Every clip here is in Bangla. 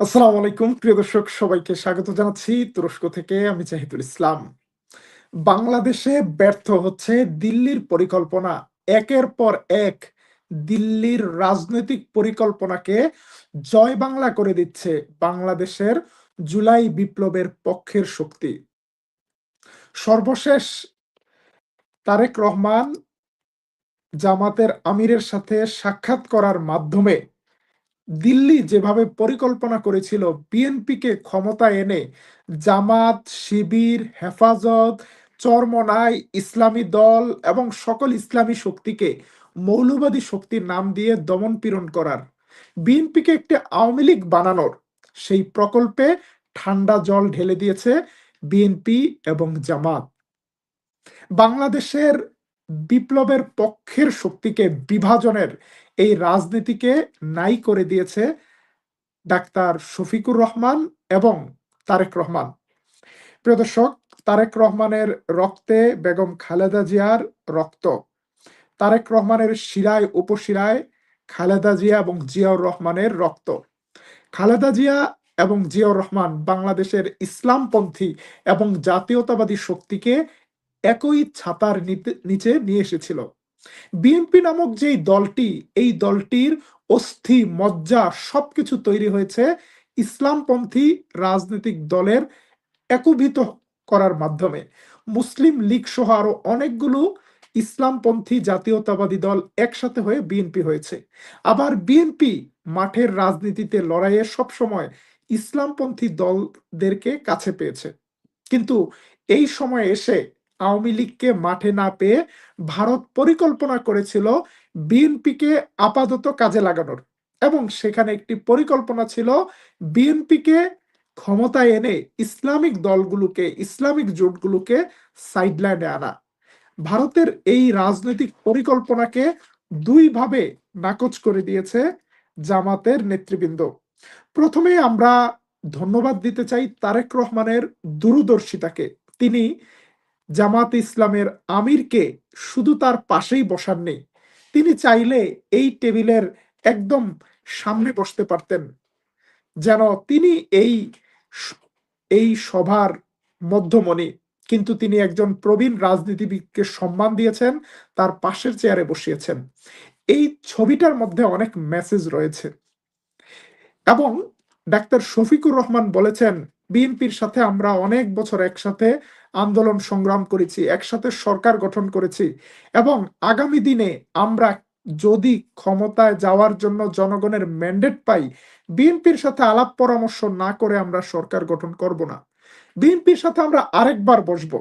আসসালামু আলাইকুম। প্রিয় দর্শক, সবাইকে স্বাগত জানাচ্ছি তুরস্ক থেকে। আমি জাহিদুল ইসলাম। বাংলাদেশে ব্যর্থ হচ্ছে দিল্লির পরিকল্পনা। একের পর এক দিল্লির রাজনৈতিক পরিকল্পনাকে জয় বাংলা করে দিচ্ছে বাংলাদেশের জুলাই বিপ্লবের পক্ষের শক্তি। সর্বশেষ তারেক রহমান জামাতের আমিরের সাথে সাক্ষাৎ করার মাধ্যমে দিল্লি যেভাবে পরিকল্পনা করেছিল, বিএনপিকে ক্ষমতা এনে জামাত, শিবির, হেফাজত, চরমনাই, ইসলামী দল এবং সকল ইসলামী শক্তিকে মৌলবাদী শক্তির নাম দিয়ে দমন পীড়ন করার। বিএনপিকে একটি আওয়ামী লীগ বানানোর সেই প্রকল্পে ঠান্ডা জল ঢেলে দিয়েছে বিএনপি এবং জামাত। বাংলাদেশের বিপ্লবের পক্ষের শক্তিকে বিভাজনের এই রাজনীতিকে নাই করে দিয়েছে ডাক্তার শফিকুর রহমান এবং তারেক রহমান। প্রিয় দর্শক, তারেক রহমানের রক্তে বেগম খালেদা জিয়ার রক্ত। তারেক রহমানের শিরায়, উপশিরায় খালেদা জিয়া এবং জিয়াউর রহমানের রক্ত। খালেদা জিয়া এবং জিয়াউর রহমান বাংলাদেশের ইসলামপন্থী এবং জাতীয়তাবাদী শক্তিকে একই ছাতার নিচে নিয়ে এসেছিল। বিএনপি নামক যেই দলটি, এই দলটির অস্থি, মজ্জা সবকিছু তৈরি হয়েছে ইসলামপন্থী রাজনৈতিক দলের একীভূত করার মাধ্যমে। মুসলিম লীগ সহ আরও অনেকগুলো ইসলামপন্থী জাতীয়তাবাদী দল একসাথে হয়ে বিএনপি হয়েছে। আবার বিএনপি মাঠের রাজনীতিতে লড়াইয়ে সবসময় ইসলামপন্থী দলদেরকে কাছে পেয়েছে। কিন্তু এই সময় এসে আওয়ামী লীগকে মাঠে না পেয়ে ভারত পরিকল্পনা করেছিল বিএনপিকে আপাতত কাজে লাগানোর। এবং সেখানে একটি পরিকল্পনা ছিল বিএনপিকে ক্ষমতায় এনে ইসলামিক দলগুলোকে, ইসলামিক জোটগুলোকে সাইডলাইনে আনা। ভারতের এই রাজনৈতিক পরিকল্পনাকে দুইভাবে নাকচ করে দিয়েছে জামাতের নেতৃবৃন্দ। প্রথমে আমরা ধন্যবাদ দিতে চাই তারেক রহমানের দূরদর্শিতাকে। তিনি জামাত ইসলামের আমিরকে শুধু তার পাশেই বসাননি তিনি চাইলে এই টেবিলের একদম সামনে বসতে পারতেন। যেন তিনি এই এই সভার মধ্যমণি। কিন্তু তিনি একজন প্রবীণ রাজনীতিবিদকে সম্মান দিয়েছেন, তার পাশের চেয়ারে বসিয়েছেন। এই ছবিটার মধ্যে অনেক মেসেজ রয়েছে। এবং ডাক্তার শফিকুর রহমান বলেছেন, বিএনপির সাথে আমরা অনেক বছর একসাথে আন্দোলন সংগ্রাম করেছি, একসাথে সরকার গঠন করেছি এবং আগামী দিনে আমরা যদি ক্ষমতায় যাওয়ার জন্য জনগণের ম্যান্ডেট পাই, বিএনপির সাথে আলাপ পরামর্শ না করে আমরা সরকার গঠন করব না। বিএনপির সাথে আমরা আরেকবার বসব,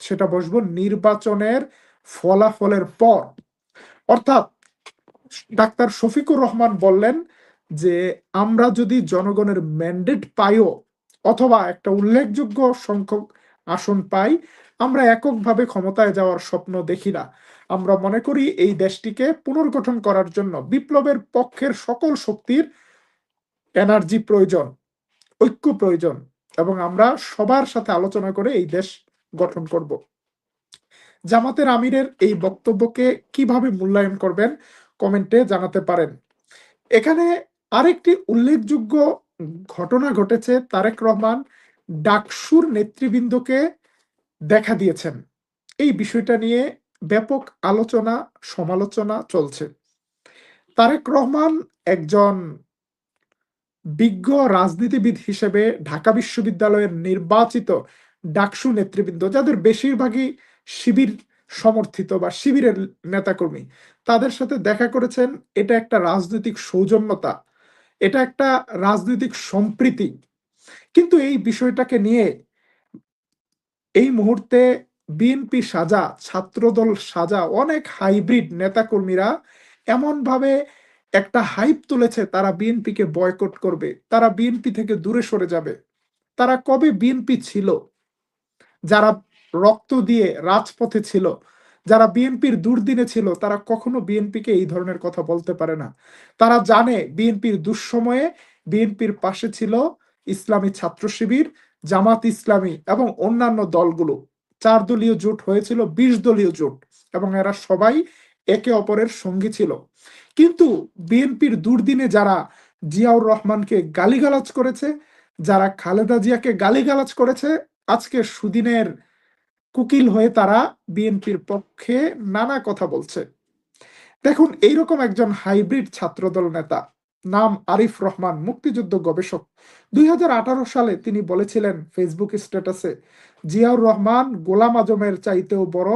সেটা বসবো নির্বাচনের ফলাফলের পর। অর্থাৎ ডাক্তার শফিকুর রহমান বললেন যে, আমরা যদি জনগণের ম্যান্ডেট পাইও, অথবা একটা উল্লেখযোগ্য সংখ্যক আসন পাই, আমরা এককভাবে ক্ষমতায় যাওয়ার স্বপ্ন দেখি না। আমরা মনে করি এই দেশটিকে পুনর্গঠন করার জন্য বিপ্লবের পক্ষের সকল শক্তির এনার্জি প্রয়োজন, ঐক্য প্রয়োজন এবং আমরা সবার সাথে আলোচনা করে এই দেশ গঠন করব। জামাতের আমিরের এই বক্তব্যকে কীভাবে মূল্যায়ন করবেন কমেন্টে জানাতে পারেন। এখানে আরেকটি উল্লেখযোগ্য ঘটনা ঘটেছে, তারেক রহমান ডাকসুর নেতৃবৃন্দকে দেখা দিয়েছেন। এই বিষয়টা নিয়ে ব্যাপক আলোচনা, সমালোচনা চলছে। তারেক রহমান একজন বিজ্ঞ রাজনীতিবিদ হিসেবে ঢাকা বিশ্ববিদ্যালয়ের নির্বাচিত ডাকসু নেতৃবৃন্দ, যাদের বেশিরভাগই শিবির সমর্থিত বা শিবিরের নেতাকর্মী, তাদের সাথে দেখা করেছেন, এটা একটা রাজনৈতিক সৌজন্যতা, এটা একটা রাজনৈতিক সম্প্রীতি। কিন্তু এই বিষয়টাকে নিয়ে এই মুহূর্তে বিএনপি সাজা, ছাত্রদল সাজা, অনেক হাইব্রিড নেতাকর্মীরা এমনভাবে একটা হাইপ তুলেছে তারা বিএনপিকে বয়কট করবে, তারা বিএনপি থেকে দূরে সরে যাবে। তারা কবে বিএনপি ছিল? যারা রক্ত দিয়ে রাজপথে ছিল, যারা বিএনপির দুর্দিনে ছিল, তারা কখনো বিএনপিকে এই ধরনের কথা বলতে পারে না। তারা জানে বিএনপির দুঃসময়ে বিএনপির পাশে ছিল ইসলামী ছাত্র শিবির, জামাত ইসলামী এবং অন্যান্য দলগুলো চার দলীয় জোট হয়েছিল, বিশ দলীয় জোট এবং এরা সবাই একে অপরের সঙ্গী ছিল। কিন্তু বিএনপির দুর্দিনে যারা জিয়াউর রহমানকে গালিগালাজ করেছে, যারা খালেদা জিয়াকে গালিগালাজ করেছে, আজকে সুদিনের কুকিল হয়ে তারা বিএনপির পক্ষে নানা কথা বলছে। দেখুন, এইরকম একজন হাইব্রিড ছাত্রদল নেতা নাম আরিফ রহমান, মুক্তিযুদ্ধ গবেষক। দুই হাজার আঠারো সালে তিনি বলেছিলেন ফেসবুক স্ট্যাটাসে, জিয়াউর রহমান গোলাম আজমের চাইতেও বড়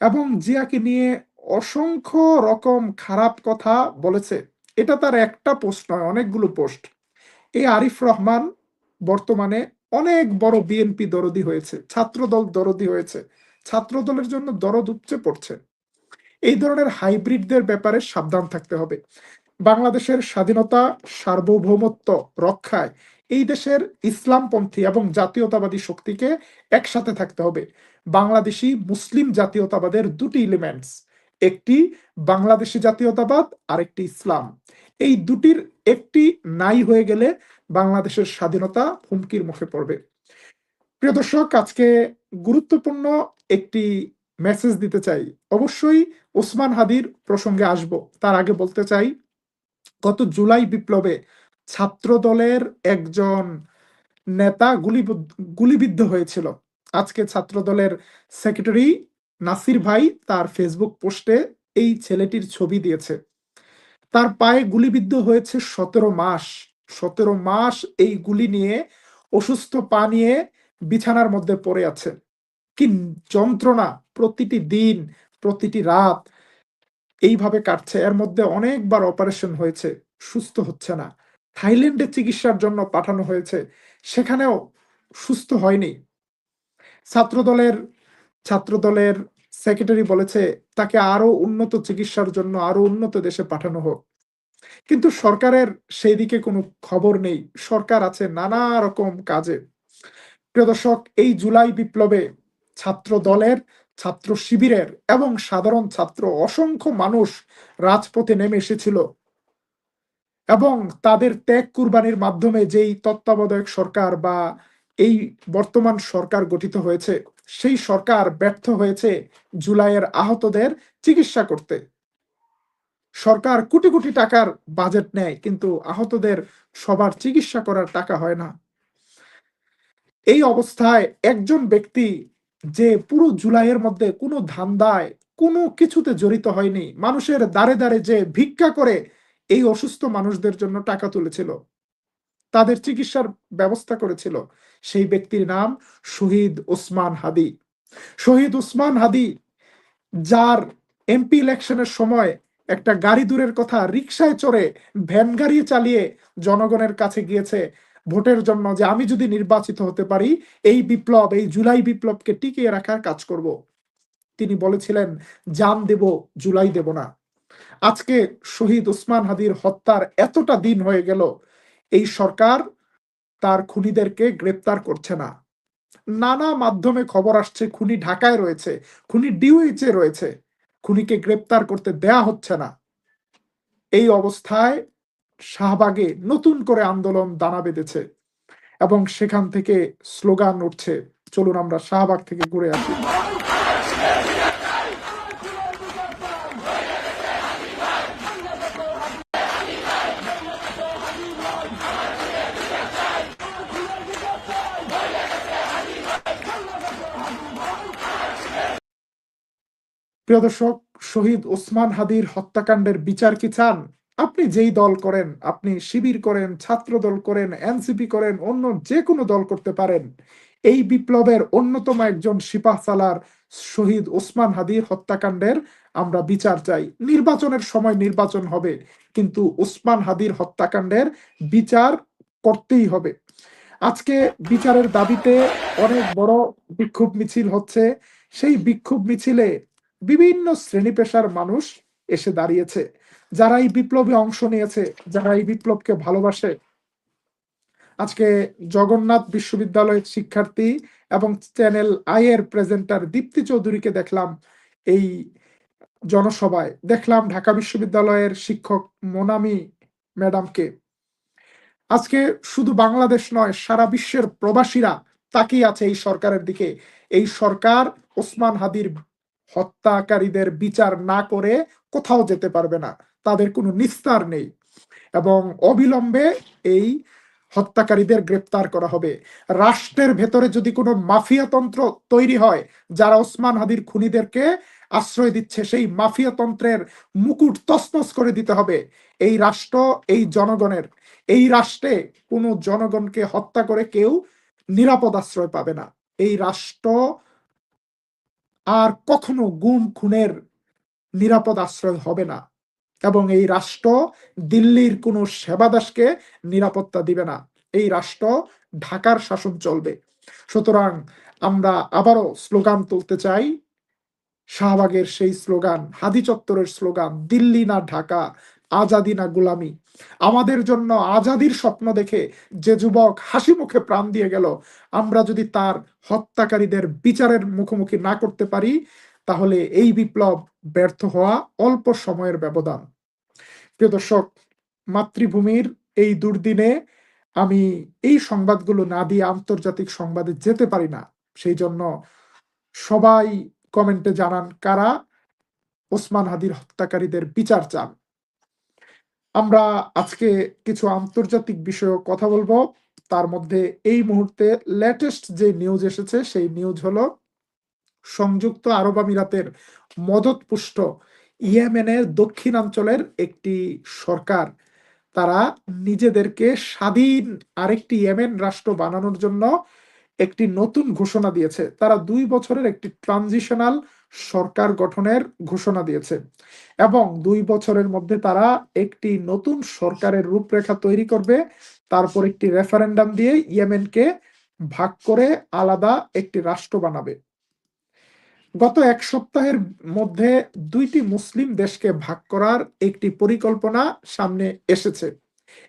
এবং জিয়াকে নিয়ে অসংখ্য রকম খারাপ কথা বলেছে। এটা তার একটা পোস্ট নয়, অনেকগুলো পোস্ট। এই আরিফ রহমান বর্তমানে অনেক বড় বিএনপি দরদি হয়েছে, ছাত্রদল দরদি হয়েছে, ছাত্রদলের জন্য দরদ উপচে পড়ছে। এই ধরনের হাইব্রিডদের ব্যাপারে সাবধান থাকতে হবে। বাংলাদেশের স্বাধীনতা সার্বভৌমত্ব রক্ষায় এই দেশের ইসলামপন্থী এবং জাতীয়তাবাদী শক্তিকে একসাথে থাকতে হবে। বাংলাদেশি মুসলিম জাতীয়তাবাদের দুটি এলিমেন্টস একটি বাংলাদেশি জাতীয়তাবাদ আর একটি ইসলাম। এই দুটির একটি নাই হয়ে গেলে বাংলাদেশের স্বাধীনতা হুমকির মুখে পড়বে। প্রিয় দর্শক, আজকে গুরুত্বপূর্ণ একটি মেসেজ দিতে চাই। অবশ্যই ওসমান হাদির প্রসঙ্গে আসব। তার আগে বলতে চাই গত জুলাই বিপ্লবে ছাত্র দলের একজন নেতা গুলি গুলিবিদ্ধ হয়েছিল। আজকে ছাত্র দলের সেক্রেটারি নাসির ভাই তার ফেসবুক পোস্টে এই ছেলেটির ছবি দিয়েছে। তার পায়ে গুলিবিদ্ধ হয়েছে সতেরো মাস। সতেরো মাস এই গুলি নিয়ে অসুস্থ পা নিয়ে বিছানার মধ্যে পড়ে আছে। কি যন্ত্রণা প্রতিটি দিন, প্রতিটি রাত। এইভাবে কাটছে। এর মধ্যে অনেকবার অপারেশন হয়েছে, সুস্থ হচ্ছে না। থাইল্যান্ডে চিকিৎসার জন্য পাঠানো হয়েছে, সেখানেও সুস্থ হয়নি। ছাত্রদলের ছাত্রদলের সেক্রেটারি বলেছে, তাকে আরও উন্নত চিকিৎসার জন্য আরও উন্নত দেশে পাঠানো হোক। কিন্তু সরকারের সেই দিকে কোনো খবর নেই। সরকার আছে নানা রকম কাজে। প্রিয় দর্শক, এই জুলাই বিপ্লবে ছাত্র দলের ছাত্র শিবিরের এবং সাধারণ ছাত্র অসংখ্য মানুষ রাজপথে নেমে এসেছিল এবং তাদের ত্যাগ কুরবানির মাধ্যমে যেই তত্ত্বাবধায়ক সরকার বা এই বর্তমান সরকার গঠিত হয়েছে, সেই সরকার ব্যর্থ হয়েছে জুলাইয়ের আহতদের চিকিৎসা করতে। সরকার কোটি কোটি টাকার বাজেট নেয়, কিন্তু আহতদের সবার চিকিৎসা করার টাকা হয় না। এই অবস্থায় একজন ব্যক্তি যে পুরো জুলাইয়ের মধ্যে কোনো ধান্দায় কোনো কিছুতে জড়িত হয়নি। মানুষের দাঁড়ে দাঁড়ে যে ভিক্ষা করে এই অসুস্থ মানুষদের জন্য টাকা তুলেছিল, তাদের চিকিৎসার ব্যবস্থা করেছিল, সেই ব্যক্তির নাম শহীদ ওসমান হাদি। শহীদ ওসমান হাদি, যার এমপি ইলেকশনের সময় একটা গাড়ি দূরের কথা রিক্সায় চড়ে ভ্যান গাড়ি চালিয়ে জনগণের কাছে গিয়েছে ভোটের জন্য যে আমি যদি নির্বাচিত হতে পারি, এই বিপ্লব, এই জুলাই বিপ্লবকে টিকিয়ে রাখার কাজ করব। তিনি বলেছিলেন, জান দেব, জুলাই দেব না। আজকে শহীদ ওসমান হাদির হত্যার এতটা দিন হয়ে গেল, এই সরকার তার খুনিদেরকে গ্রেপ্তার করছে না। নানা মাধ্যমে খবর আসছে, খুনি ঢাকায় রয়েছে, খুনি ডিউএইচে রয়েছে, খুনিকে গ্রেপ্তার করতে দেয়া হচ্ছে না। এই অবস্থায় শাহবাগে নতুন করে আন্দোলন দানা বেঁধেছে এবং সেখান থেকে স্লোগান উঠছে, চলুন আমরা শাহবাগ থেকে ঘুরে আসি। প্রিয় দর্শক, শহীদ ওসমান হাদির হত্যাকাণ্ডের বিচার কি চান? আপনি যেই দল করেন, আপনি শিবির করেন, ছাত্র দল করেন, এনসিপি করেন, অন্য যে কোনো দল করতে পারেন, এই বিপ্লবের অন্যতম একজন সিপাহ সালার শহীদ ওসমান হাদির হত্যাকাণ্ডের আমরা বিচার চাই। নির্বাচনের সময় নির্বাচন হবে, কিন্তু ওসমান হাদির হত্যাকাণ্ডের বিচার করতেই হবে। আজকে বিচারের দাবিতে অনেক বড় বিক্ষোভ মিছিল হচ্ছে। সেই বিক্ষোভ মিছিলে বিভিন্ন শ্রেণি পেশার মানুষ এসে দাঁড়িয়েছে। যারা এই বিপ্লবে অংশ নিয়েছে, যারা এই বিপ্লবকে ভালোবাসে, আজকে জগন্নাথ বিশ্ববিদ্যালয়ের শিক্ষার্থী এবং চ্যানেল আই এর প্রেজেন্টার দীপ্তি চৌধুরীকে দেখলাম এই জনসভায়। দেখলাম ঢাকা বিশ্ববিদ্যালয়ের শিক্ষক মোনামি ম্যাডামকে। আজকে শুধু বাংলাদেশ নয়, সারা বিশ্বের প্রবাসীরা তাকিয়ে আছে এই সরকারের দিকে। এই সরকার ওসমান হাদির হত্যাকারীদের বিচার না করে কোথাও যেতে পারবে না। তাদের কোনো নিস্তার নেই এবং অবিলম্বে এই হত্যাকারীদের গ্রেপ্তার করা হবে। রাষ্ট্রের ভেতরে যদি কোনো মাফিয়াতন্ত্র তৈরি হয়, যারা ওসমান হাদির খুনিদেরকে আশ্রয় দিচ্ছে, সেই মাফিয়াতন্ত্রের মুকুট তসনস করে দিতে হবে। এই রাষ্ট্র, এই জনগণের, এই রাষ্ট্রে কোনো জনগণকে হত্যা করে কেউ নিরাপদ আশ্রয় পাবে না। এই রাষ্ট্র আর কখনো গুম, খুনের নিরাপদ আশ্রয় হবে না। এবং এই রাষ্ট্র দিল্লির কোনো সেবাদাসকে নিরাপত্তা দিবে না। এই রাষ্ট্র ঢাকার শাসন চলবে। সুতরাং আমরা আবারও স্লোগান তুলতে চাই। শাহবাগের সেই স্লোগান, হাদি চত্বরের স্লোগান, দিল্লি না ঢাকা, আজাদি না গুলামি। আমাদের জন্য আজাদির স্বপ্ন দেখে যে যুবক হাসি মুখে প্রাণ দিয়ে গেল, আমরা যদি তার হত্যাকারীদের বিচারের মুখোমুখি না করতে পারি, তাহলে এই বিপ্লব ব্যর্থ হওয়া অল্প সময়ের ব্যবধান। প্রিয় দর্শক, মাতৃভূমির এই দুর্দিনে আমি এই সংবাদগুলো না দিয়ে আন্তর্জাতিক সংবাদে যেতে পারি না। সেই জন্য সবাই কমেন্টে জানান কারা ওসমান হাদির হত্যাকারীদের বিচার চান। আমরা আজকে কিছু আন্তর্জাতিক বিষয়ে কথা বলব। তার মধ্যে এই মুহূর্তে লেটেস্ট যে নিউজ এসেছে, সেই নিউজ হলো সংযুক্ত আরব আমিরাতের মদতপুষ্ট ইয়েমেনের দক্ষিণাঞ্চলের একটি সরকার। তারা নিজেদেরকে স্বাধীন আরেকটি ইয়েমেন রাষ্ট্র বানানোর জন্য একটি নতুন ঘোষণা দিয়েছে। তারা দুই বছরের একটি ট্রানজিশনাল সরকার গঠনের ঘোষণা দিয়েছে এবং দুই বছরের মধ্যে তারা একটি নতুন সরকারের রূপরেখা তৈরি করবে। তারপর একটি রেফারেন্ডাম দিয়ে ইয়েমেনকে ভাগ করে আলাদা একটি রাষ্ট্র বানাবে। গত এক সপ্তাহের মধ্যে দুইটি মুসলিম দেশকে ভাগ করার একটি পরিকল্পনা সামনে এসেছে।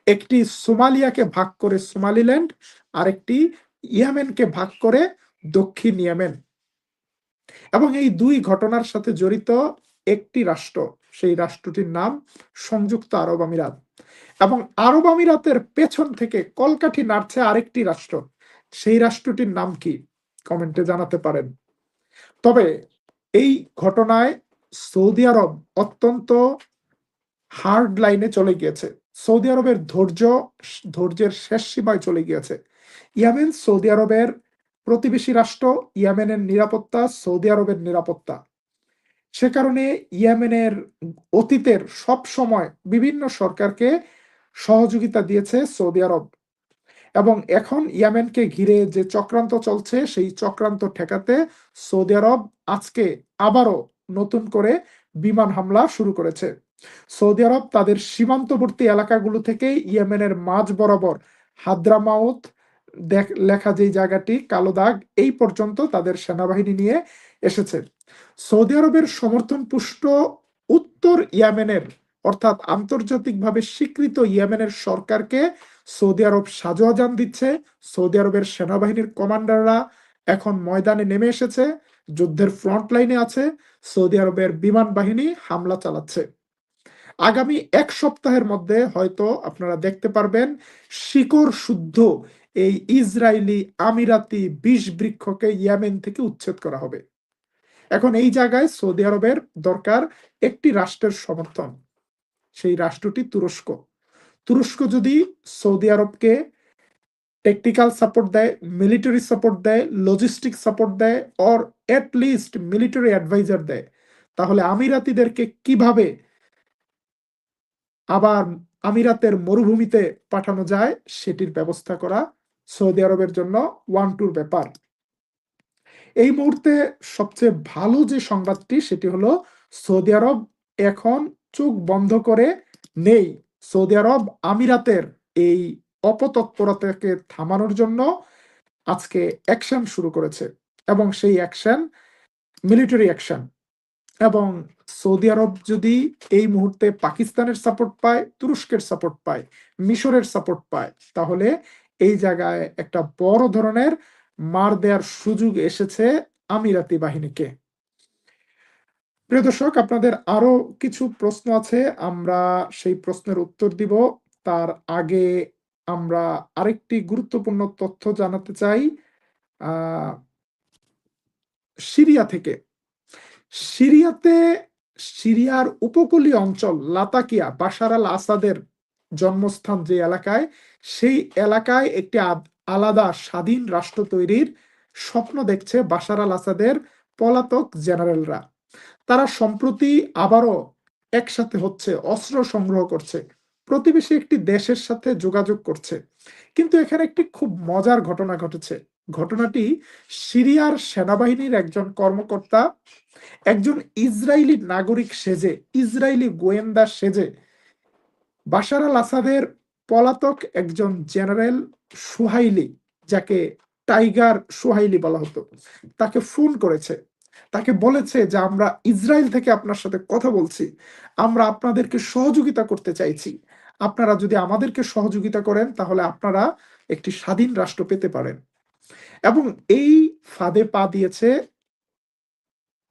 একটি সোমালিয়াকে ভাগ করে সোমালিল্যান্ড আর একটি ইয়েমেনকে ভাগ করে দক্ষিণ ইয়েমেন। এবং এই দুই ঘটনার সাথে জড়িত একটি রাষ্ট্র, সেই রাষ্ট্রটির নাম সংযুক্ত আরব আমিরাত। এবং আরব আমিরাতের পেছন থেকে কলকাঠি নাড়ছে আরেকটি রাষ্ট্র, সেই রাষ্ট্রটির নাম কি? কমেন্টে জানাতে পারেন। তবে এই ঘটনায় সৌদি আরব অত্যন্ত হার্ড লাইনে চলে গিয়েছে। সৌদি আরবের ধৈর্য, ধৈর্যের শেষ সীমায় চলে গিয়েছে। ইয়ামেন সৌদি আরবের প্রতিবেশী রাষ্ট্র, ইয়ামেনের নিরাপত্তা, সৌদি আরবের নিরাপত্তা। সে কারণে ইয়েমেনের অতীতের সব সময় বিভিন্ন সরকারকে সহযোগিতা দিয়েছে সৌদি আরব। এবং এখন ইয়ামেনকে ঘিরে যে চক্রান্ত চলছে, সেই চক্রান্ত ঠেকাতে সৌদি আরব আজকে আবারও নতুন করে বিমান হামলা শুরু করেছে। সৌদি আরব তাদের সীমান্তবর্তী এলাকাগুলো থেকে ইয়েমেনের মাঝ বরাবর হাদ্রামাউথ লেখা যে জায়গাটি কালো দাগ, এই পর্যন্ত তাদের সেনাবাহিনী নিয়ে এসেছে। সৌদি আরবের সমর্থন পুষ্ট উত্তর ইয়ামেনের, অর্থাৎ আন্তর্জাতিকভাবে স্বীকৃত ইয়েমেনের সরকারকে সৌদি আরব সাজোয়াজান দিচ্ছে। সৌদি আরবের সেনাবাহিনীর কমান্ডাররা এখন ময়দানে নেমে এসেছে, যুদ্ধের ফ্রন্ট লাইনে আছে। সৌদি আরবের বিমান বাহিনী হামলা চালাচ্ছে। আগামী এক সপ্তাহের মধ্যে হয়তো আপনারা দেখতে পারবেন, শিকড় শুদ্ধ এই ইসরায়েলি আমিরাতি বিষ বৃক্ষকে ইয়ামেন থেকে উচ্ছেদ করা হবে। এখন এই জায়গায় সৌদি আরবের দরকার একটি রাষ্ট্রের সমর্থন। সেই রাষ্ট্রটি তুরস্ক। তুরস্ক যদি সৌদি আরবকে টেকনিক্যাল সাপোর্ট দেয় মিলিটারি সাপোর্ট দেয় লজিস্টিক সাপোর্ট দেয় or at least military adviser দেয়, তাহলে আমিরাতিদেরকে কীভাবে আবার আমিরাতের মরুভূমিতে পাঠানো যায়, সেটির ব্যবস্থা করা সৌদি আরবের জন্য ওয়ান টুর ব্যাপার। এই মুহূর্তে সবচেয়ে ভালো যে সংবাদটি, সেটি হলো সৌদি আরব এখন চোখ বন্ধ করে নেই। সৌদি আরব আমিরাতের এই অপতৎপরতাকে থামানোর জন্য আজকে অ্যাকশন শুরু করেছে এবং সেই অ্যাকশন মিলিটারি অ্যাকশন এবং সৌদি আরব যদি এই মুহূর্তে পাকিস্তানের সাপোর্ট পায়, তুরস্কের সাপোর্ট পায়, মিশরের সাপোর্ট পায়, তাহলে এই জায়গায় একটা বড় ধরনের মার দেওয়ার সুযোগ এসেছে আমিরাতি বাহিনীকে। প্রিয় দর্শক, আপনাদের আরও কিছু প্রশ্ন আছে। আমরা সেই প্রশ্নের উত্তর দিব। তার আগে আমরা আরেকটি গুরুত্বপূর্ণ তথ্য জানাতে চাই। সিরিয়া থেকে। সিরিয়াতে সিরিয়ার উপকূলীয় অঞ্চল লাতাকিয়া, বাশার আল আসাদের জন্মস্থান যে এলাকায়, সেই এলাকায় একটি আলাদা স্বাধীন রাষ্ট্র তৈরির স্বপ্ন দেখছে বাশার আল আসাদের পলাতক জেনারেলরা। তারা সম্প্রতি আবারও একসাথে হচ্ছে অস্ত্র সংগ্রহ করছে, প্রতিবেশী একটি দেশের সাথে যোগাযোগ করছে। কিন্তু এখানে একটি খুব মজার ঘটনা ঘটেছে। ঘটনাটি সিরিয়ার সেনাবাহিনীর একজন কর্মকর্তা, একজন ইসরায়েলি নাগরিক সেজে ইসরায়েলি গোয়েন্দা সেজে, বাশার আল আসাদের পলাতক একজন জেনারেল সুহাইলি, যাকে টাইগার সুহাইলি বলা হতো, তাকে ফোন করেছে। তাকে বলেছে যে, আমরা ইসরায়েল থেকে আপনার সাথে কথা বলছি। আমরা আপনাদেরকে সহযোগিতা করতে চাইছি। আপনারা যদি আমাদেরকে সহযোগিতা করেন, তাহলে আপনারা একটি স্বাধীন রাষ্ট্র পেতে পারেন। এবং এই ফাঁদে পা দিয়েছে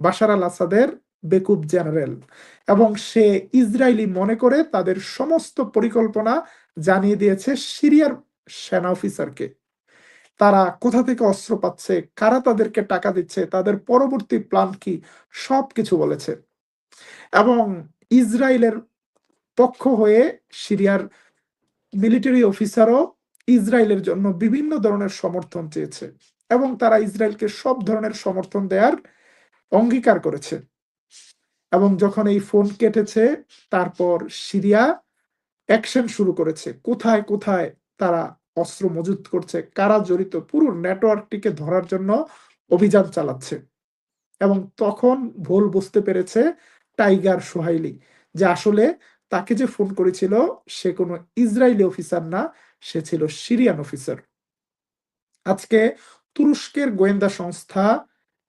বাশার আল আসাদের বেকুব জেনারেল। এবং সে ইসরায়েলি মনে করে তাদের সমস্ত পরিকল্পনা জানিয়ে দিয়েছে সিরিয়ার সেনা অফিসারকে। তারা কোথা থেকে অস্ত্র পাচ্ছে, কারা তাদেরকে টাকা দিচ্ছে, তাদের পরবর্তী প্ল্যান কি সব কিছু বলেছে। এবং ইসরায়েলের পক্ষ হয়ে সিরিয়ার মিলিটারি অফিসারও ইসরায়েলের জন্য বিভিন্ন ধরনের সমর্থন চেয়েছে এবং তারা ইসরায়েলকে সব ধরনের সমর্থন দেওয়ার অঙ্গীকার করেছে। এবং যখন এই ফোন কেটেছে, তারপর সিরিয়া অ্যাকশন শুরু করেছে। কোথায় কোথায় তারা অস্ত্র মজুত করছে, কারা জড়িত, পুরো নেটওয়ার্কটিকে ধরার জন্য অভিযান চালাচ্ছে। এবং তখন ভুল বুঝতে পেরেছে টাইগার সোহাইলি যে আসলে তাকে যে ফোন করেছিল সে কোনো ইসরায়েলি অফিসার না, সে ছিল সিরিয়ান অফিসার। আজকে তুরস্কের গোয়েন্দা সংস্থা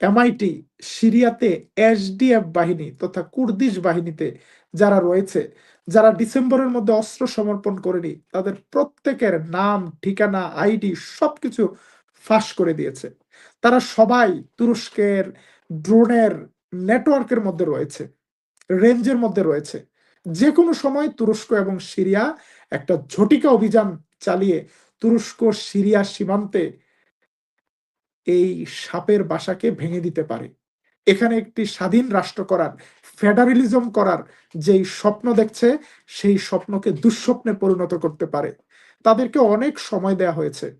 এমআইটি, সিরিয়াতে এসডিএফ বাহিনী তথা কুর্দিশ বাহিনীতে যারা রয়েছে যারা ডিসেম্বরের মধ্যে অস্ত্র সমর্পণ করেনি, তাদের প্রত্যেকের নাম, ঠিকানা, আইডি সবকিছু ফাঁস করে দিয়েছে। তারা সবাই তুরস্কের ড্রোনের নেটওয়ার্কের মধ্যে রয়েছে, রেঞ্জের মধ্যে রয়েছে। যে কোনো সময় তুরস্ক এবং সিরিয়া একটা ঝটিকা অভিযান চালিয়ে তুরস্ক সিরিয়া সীমান্তে এই সাপের বাসাকে ভেঙে দিতে পারে। এখানে একটি স্বাধীন রাষ্ট্র করার ফেডারেলিজম করার যেই স্বপ্ন দেখছে, সেই স্বপ্নকে দুঃস্বপ্নে পরিণত করতে পারে। তাদেরকে অনেক সময় দেয়া হয়েছে।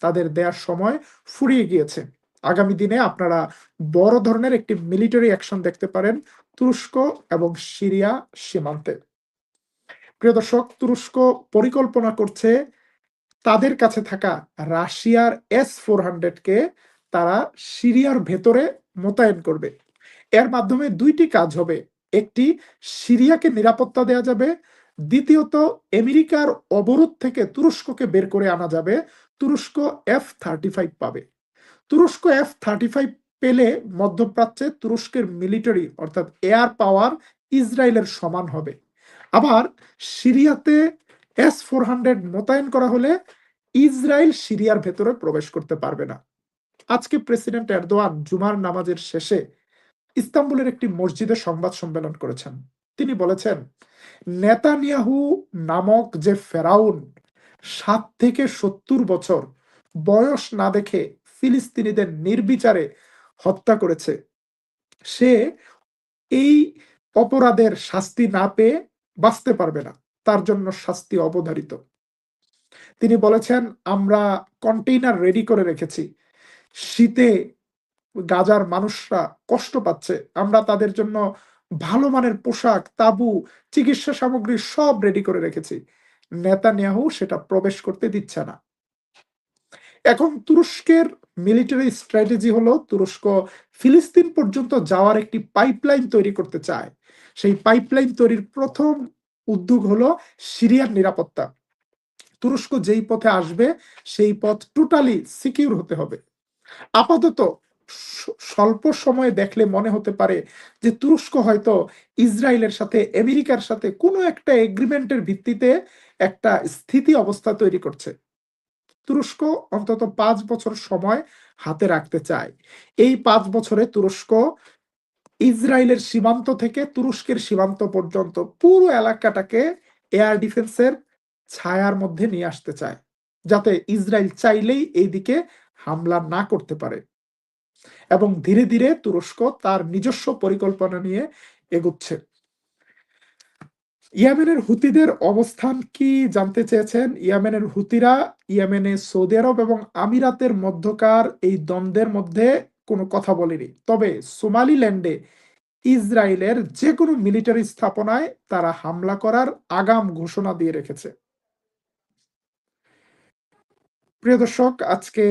তাদের দেয়ার সময় ফুরিয়ে গিয়েছে। আগামী দিনে আপনারা বড় ধরনের একটি মিলিটারি অ্যাকশন দেখতে পারেন তুরস্ক এবং সিরিয়া সীমান্তে। প্রিয় দর্শক, তুরস্ক পরিকল্পনা করছে তাদের কাছে থাকা রাশিয়ার এস ফোর হান্ড্রেডকে তারা সিরিয়ার ভেতরে মোতায়েন করবে। এর মাধ্যমে দুইটি কাজ হবে। একটি, সিরিয়াকে নিরাপত্তা দেওয়া যাবে। দ্বিতীয়ত, আমেরিকার অবরোধ থেকে তুরস্ককে বের করে আনা যাবে। তুরস্ক এফ থার্টি ফাইভ পাবে। তুরস্ক এফ থার্টি ফাইভ পেলে মধ্যপ্রাচ্যে তুরস্কের মিলিটারি, অর্থাৎ এয়ার পাওয়ার, ইসরায়েলের সমান হবে। আবার, সিরিয়াতে এস ফোর হান্ড্রেড মোতায়েন করা হলে ইসরায়েল সিরিয়ার ভেতরে প্রবেশ করতে পারবে না। আজকে প্রেসিডেন্ট এরদোয়ান জুমার নামাজের শেষে ইস্তাম্বুলের একটি মসজিদে সংবাদ সম্মেলন করেছেন। তিনি বলেছেন, নেতানিয়াহু নামক যে ফেরাউন সাত থেকে সত্তর বছর বয়স না দেখে ফিলিস্তিনিদের নির্বিচারে হত্যা করেছে, সে এই অপরাধের শাস্তি না পেয়ে বাঁচতে পারবে না, তার জন্য শাস্তি অবধারিত। তিনি বলেছেন, আমরা কন্টেইনার রেডি করে রেখেছি, শীতে গাজার মানুষরা কষ্ট পাচ্ছে। আমরা তাদের জন্য ভালো মানের পোশাক, তাবু, চিকিৎসা সামগ্রী সব রেডি করে রেখেছি। নেতানিয়াহু সেটা প্রবেশ করতে দিচ্ছে না। এখন তুরস্কের মিলিটারি স্ট্র্যাটেজি হলো তুরস্ক ফিলিস্তিন পর্যন্ত যাওয়ার একটি পাইপলাইন তৈরি করতে চায়। সেই পাইপলাইন তৈরির প্রথম উদ্যোগ হলো সিরিয়ার নিরাপত্তা। তুরস্ক যেই পথে আসবে সেই পথ টোটালি সিকিউর হতে হবে। আপাতত স্বল্প সময়ে দেখলে মনে হতে পারে যে তুরস্ক হয়তো ইসরায়েলের সাথে, আমেরিকার সাথে কোনো একটা এগ্রিমেন্টের ভিত্তিতে একটা স্থিতি অবস্থা তৈরি করছে। তুরস্ক অন্তত পাঁচ বছর সময় হাতে রাখতে চায়। এই পাঁচ বছরে তুরস্ক ইসরায়েলের সীমান্ত থেকে তুরস্কের সীমান্ত পর্যন্ত পুরো এলাকাটাকে এয়ার ডিফেন্সের ছায়ার মধ্যে নিয়ে আসতে চায়, যাতে ইসরায়েল চাইলেই এই দিকে হামলা না করতে পারে। এবং ধীরে ধীরে তুরস্ক তার নিজস্ব পরিকল্পনা নিয়ে এগুচ্ছে ইয়েমেনের হুতিদের অবস্থান কি জানতে চেয়েছেন? ইয়েমেনের হুতিরা, ইয়েমেনে সৌদি আরব এবং আমিরাতের মধ্যকার এই দ্বন্দ্বের মধ্যে কোনো কথা বলেনি। তবে সোমালিল্যান্ডে ইসরায়েলের যেকোনো মিলিটারি স্থাপনায় তারা হামলা করার আগাম ঘোষণা দিয়ে রেখেছে। প্রিয় দর্শক, আজকে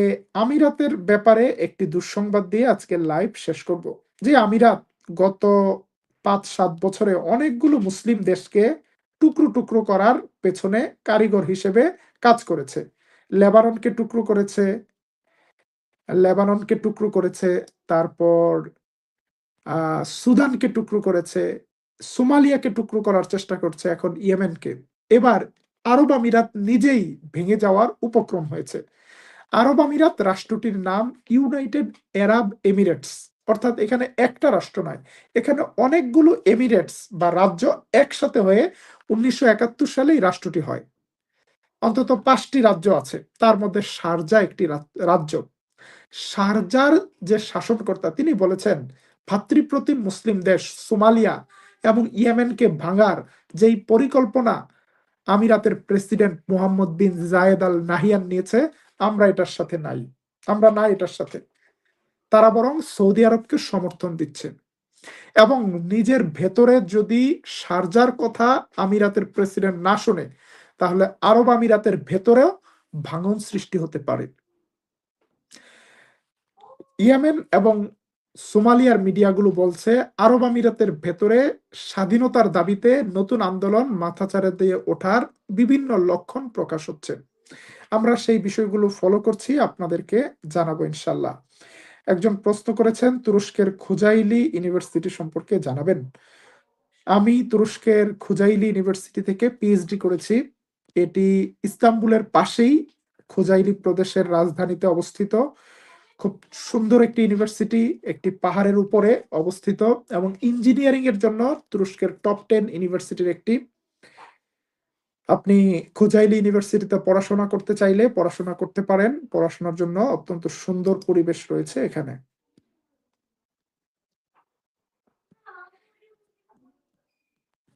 আমিরাতের ব্যাপারে একটি দুঃসংবাদ দিয়ে আজকে লাইভ শেষ করব। যে আমিরাত গত পাঁচ, সাত বছরে অনেকগুলো মুসলিম দেশকে টুকরো টুকরো করার পেছনে কারিগর হিসেবে কাজ করেছে লেবাননকে টুকরো করেছে, লেবাননকে টুকরো করেছে, তারপর সুদানকে টুকরো করেছে, সোমালিয়াকে টুকরো করার চেষ্টা করছে এখন ইয়েমেনকে এবার আরব আমিরাত নিজেই ভেঙে যাওয়ার উপক্রম হয়েছে। আরব আমিরাত রাষ্ট্রটির নাম ইউনাইটেড আরব এমিরেটস, অর্থাৎ এখানে একটা রাষ্ট্র নয়, এখানে অনেকগুলো এমিরেটস বা রাজ্য একসাথে হয়ে উনিশশো সালে এই রাষ্ট্রটি হয়। অন্তত পাঁচটি রাজ্য আছে, তার মধ্যে শারজা একটি রাজ্য। শারজার যে শাসনকর্তা, তিনি বলেছেন, ভাতৃপ্রতিম মুসলিম দেশ সোমালিয়া এবং ইয়েমেনকে ভাঙার যেই পরিকল্পনা আমিরাতের president Mohammed bin Zayed Al Nahyan নিয়েছে, আমরা এটার সাথে নাই। আমরা নাই এটার সাথে। তারা বরং সৌদি আরবকে সমর্থন দিচ্ছে। এবং নিজের ভেতরে যদি সারজার কথা আমিরাতের প্রেসিডেন্ট না শোনে, তাহলে আরব আমিরাতের ভেতরেও ভাঙন সৃষ্টি হতে পারে। ইয়েমেন এবং সোমালিয়ার মিডিয়াগুলো বলছে, আরব আমিরাতের ভেতরে স্বাধীনতার দাবিতে নতুন আন্দোলন মাথাচাড়া দিয়ে ওঠার বিভিন্ন লক্ষণ প্রকাশ হচ্ছে। আমরা সেই বিষয়গুলো ফলো করছি, আপনাদেরকে জানাব ইনশাল্লাহ একজন প্রশ্ন করেছেন, তুরস্কের খুজাইলি ইউনিভার্সিটি সম্পর্কে জানাবেন। আমি তুরস্কের খুজাইলি ইউনিভার্সিটি থেকে পিএইচডি করেছি। এটি ইস্তাম্বুলের পাশেই খুজাইলি প্রদেশের রাজধানীতে অবস্থিত। খুব সুন্দর একটি ইউনিভার্সিটি, একটি পাহাড়ের উপরে অবস্থিত এবং ইঞ্জিনিয়ারিং এর জন্য তুরস্কের টপ টেন ইউনিভার্সিটির একটি। আপনি খুজাইলি ইউনিভার্সিটিতে পড়াশোনা করতে চাইলে পড়াশোনা করতে পারেন। পড়াশোনার জন্য অত্যন্ত সুন্দর পরিবেশ রয়েছে এখানে।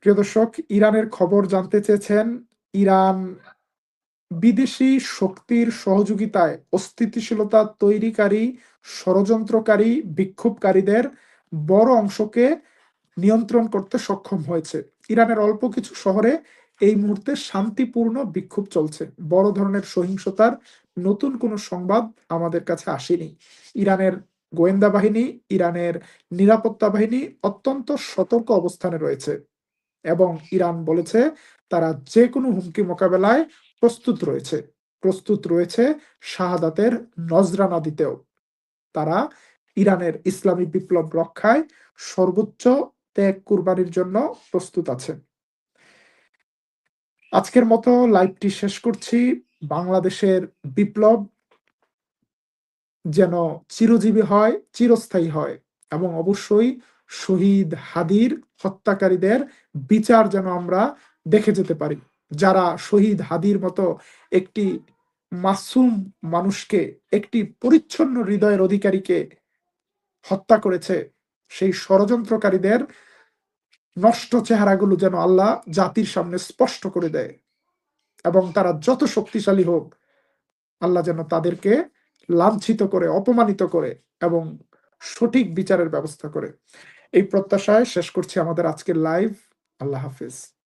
প্রিয় দর্শক, ইরানের খবর জানতে চেয়েছেন ইরান বিদেশি শক্তির সহযোগিতায় অস্থিতিশীলতা তৈরিকারী, ষড়যন্ত্রকারী, বিক্ষোভকারীদের বড় অংশকে নিয়ন্ত্রণ করতে সক্ষম হয়েছে। ইরানের অল্প কিছু শহরে এই মুহূর্তে শান্তিপূর্ণ বিক্ষোভ চলছে। বড় ধরনের সহিংসতার নতুন কোনো সংবাদ আমাদের কাছে আসেনি। ইরানের গোয়েন্দা বাহিনী, ইরানের নিরাপত্তা বাহিনী অত্যন্ত সতর্ক অবস্থানে রয়েছে এবং ইরান বলেছে তারা যে কোনো হুমকি মোকাবেলায় প্রস্তুত রয়েছে। প্রস্তুত রয়েছে শাহাদাতের নজরানা দিতেও তারা ইরানের ইসলামী বিপ্লব রক্ষায় সর্বোচ্চ ত্যাগ কুরবানির জন্য প্রস্তুত আছে। আজকের মতো লাইভটি শেষ করছি। বাংলাদেশের বিপ্লব যেন চিরজীবী হয়, চিরস্থায়ী হয় এবং অবশ্যই শহীদ হাদির হত্যাকারীদের বিচার যেন আমরা দেখে যেতে পারি। যারা শহীদ হাদির মতো একটি মাসুম মানুষকে, একটি পরিচ্ছন্ন হৃদয়ের অধিকারীকে হত্যা করেছে, সেই ষড়যন্ত্রকারীদের নষ্ট চেহারাগুলো যেন আল্লাহ জাতির সামনে স্পষ্ট করে দেয় এবং তারা যত শক্তিশালী হোক, আল্লাহ যেন তাদেরকে লাঞ্ছিত করে, অপমানিত করে এবং সঠিক বিচারের ব্যবস্থা করে। এই প্রত্যাশায় শেষ করছি আমাদের আজকের লাইভ আল্লাহ হাফিজ।